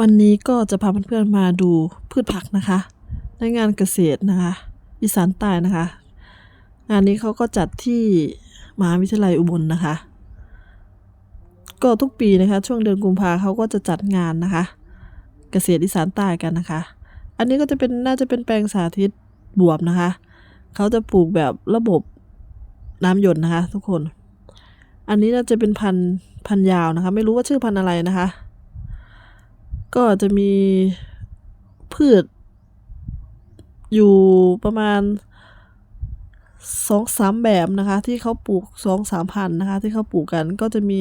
วันนี้ก็จะพาเพื่อนๆมาดูพืชผักนะคะ ในงานเกษตรนะคะ อีสานใต้นะคะ งานนี้เขาก็จัดที่มหาวิทยาลัยอุบลนะคะ ก็ทุกปีนะคะ ช่วงเดือนกุมภาเขาก็จะจัดงานนะคะ เกษตรอีสานใต้กันนะคะ อันนี้ก็จะเป็นน่าจะเป็นแปลงสาธิตบวบนะคะ เขาจะปลูกแบบระบบน้ำหยดนะคะ ทุกคน อันนี้น่าจะเป็นพันพันยาวนะคะ ไม่รู้ว่าชื่อพันอะไรนะคะ ก็จะมีพืช อยู่ประมาณสองสามแบบนะคะ ที่เขาปลูกสองสามพันธุ์นะคะ ที่เขาปลูกกันก็จะมี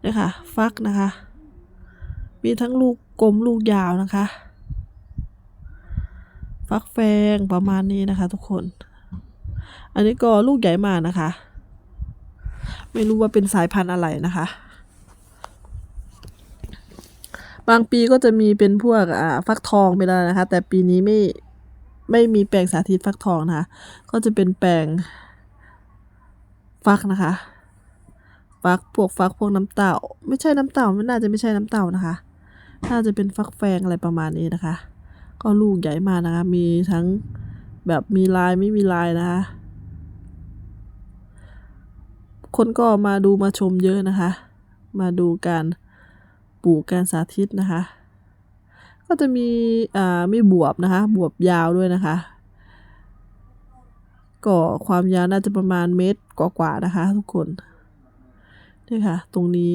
เนี่ยค่ะฟักนะคะ มีทั้งลูกกลมลูกยาวนะคะ ฟักแฟงประมาณนี้นะคะ ทุกคน อันนี้ก็ลูกใหญ่มากนะคะ ไม่รู้ว่าเป็นสายพันธุ์อะไรนะคะ บางปีก็จะมีเป็นพวกอ่าฟักทองไปแล้วนะคะ แต่ปีนี้ไม่ไม่มีแปลงสาธิตฟักทองนะคะ ก็จะเป็นแปลงฟักนะคะ ฟักพวกฟักพวกน้ำเต้าไม่ใช่น้ำเต้าไม่น่าจะไม่ใช่น้ำเต้านะคะ น่าจะเป็นฟักแฟงอะไรประมาณนี้นะคะ ก็ลูกใหญ่มากนะคะ มีทั้งแบบมีลายไม่มีลายนะคะ คนก็มาดูมาชมเยอะนะคะ มาดูการ ปลูกการสาธิตนะคะ ก็จะมีอ่ามีบวบนะคะ บวบยาวด้วยนะคะ ก็ความยาวน่าจะประมาณเมตรกว่าๆนะคะ ทุกคนนี่ค่ะ ตรงนี้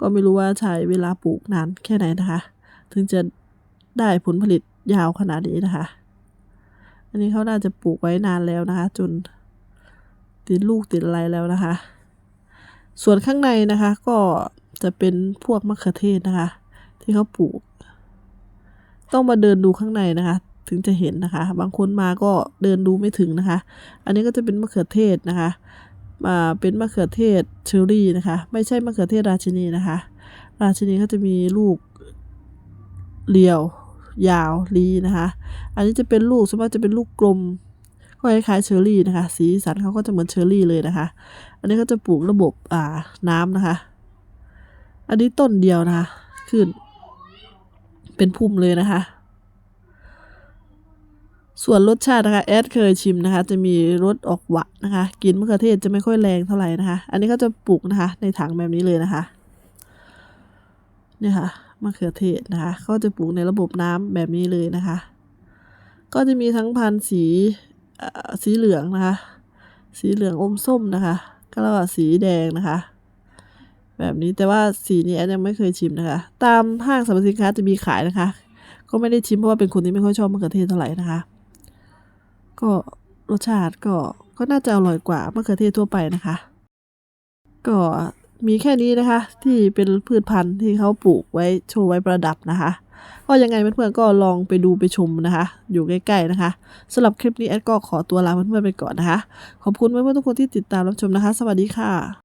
ก็ไม่รู้ว่าใช้เวลาปลูกนานแค่ไหนนะคะ ถึงจะได้ผลผลิตยาวขนาดนี้นะคะ อันนี้เขาน่าจะปลูกไว้นานแล้วนะคะ จนติดลูกติดอะไรแล้วนะคะ ส่วนข้างในนะคะ ก็ จะเป็นพวกมะเขือเทศนะคะ ที่เขาปลูก ต้องมาเดินดูข้างในนะคะ ถึงจะเห็นนะคะ บางคนมาก็เดินดูไม่ถึงนะคะ อันนี้ก็จะเป็นมะเขือเทศนะคะอ่าเป็นมะเขือเทศเชอรี่นะคะ ไม่ใช่มะเขือเทศราชินีนะคะ ราชินีก็จะมีลูกเรียวยาวลีนะคะ อันนี้จะเป็นลูกส่วนมากจะเป็นลูกกลมก็คล้ายๆเชอร์รี่นะคะ สีสันเขาก็จะเหมือนเชอร์รี่เลยนะคะ อันนี้ก็จะปลูกระบบอ่าน้ำนะคะ อันนี้ต้นเดียวนะคะขึ้น เป็นพุ่มเลยนะคะ ส่วนรสชาตินะคะแอดเคยชิมนะคะ จะมีรสออกหวานนะคะ กินมะเขือเทศจะไม่ค่อยแรงเท่าไหร่นะคะ อันนี้ก็จะปลูกนะคะ ในถังแบบนี้เลยนะคะเนี่ยค่ะมะเขือเทศนะคะเขาจะปลูกในระบบน้ำแบบนี้เลยนะคะ ก็จะมีทั้งพันธุ์สีสีเหลืองนะคะ สีเหลืองอมส้มนะคะ ก็แล้วก็สีแดงนะคะ แบบนี้แต่ว่าสีนี้แอนยังไม่เคยชิมนะคะ ตามห้างสรรพสินค้าจะมีขายนะคะ ก็ไม่ได้ชิมเพราะว่าเป็นคนที่ไม่ค่อยชอบมะเขือเทศเท่าไหร่นะคะ ก็รสชาติก็ก็น่าจะอร่อยกว่ามะเขือเทศทั่วไปนะคะ ก็มีแค่นี้นะคะ ที่เป็นพืชพันธุ์ที่เขาปลูกไว้โชว์ไว้ประดับนะคะ ก็ยังไงเพื่อนๆก็ลองไปดูไปชมนะคะ อยู่ใกล้ๆนะคะสำหรับคลิปนี้แอดก็ขอตัวลาเพื่อนๆไปก่อนนะคะ ขอบคุณเพื่อนๆทุกคนที่ติดตามรับชมนะคะ สวัสดีค่ะ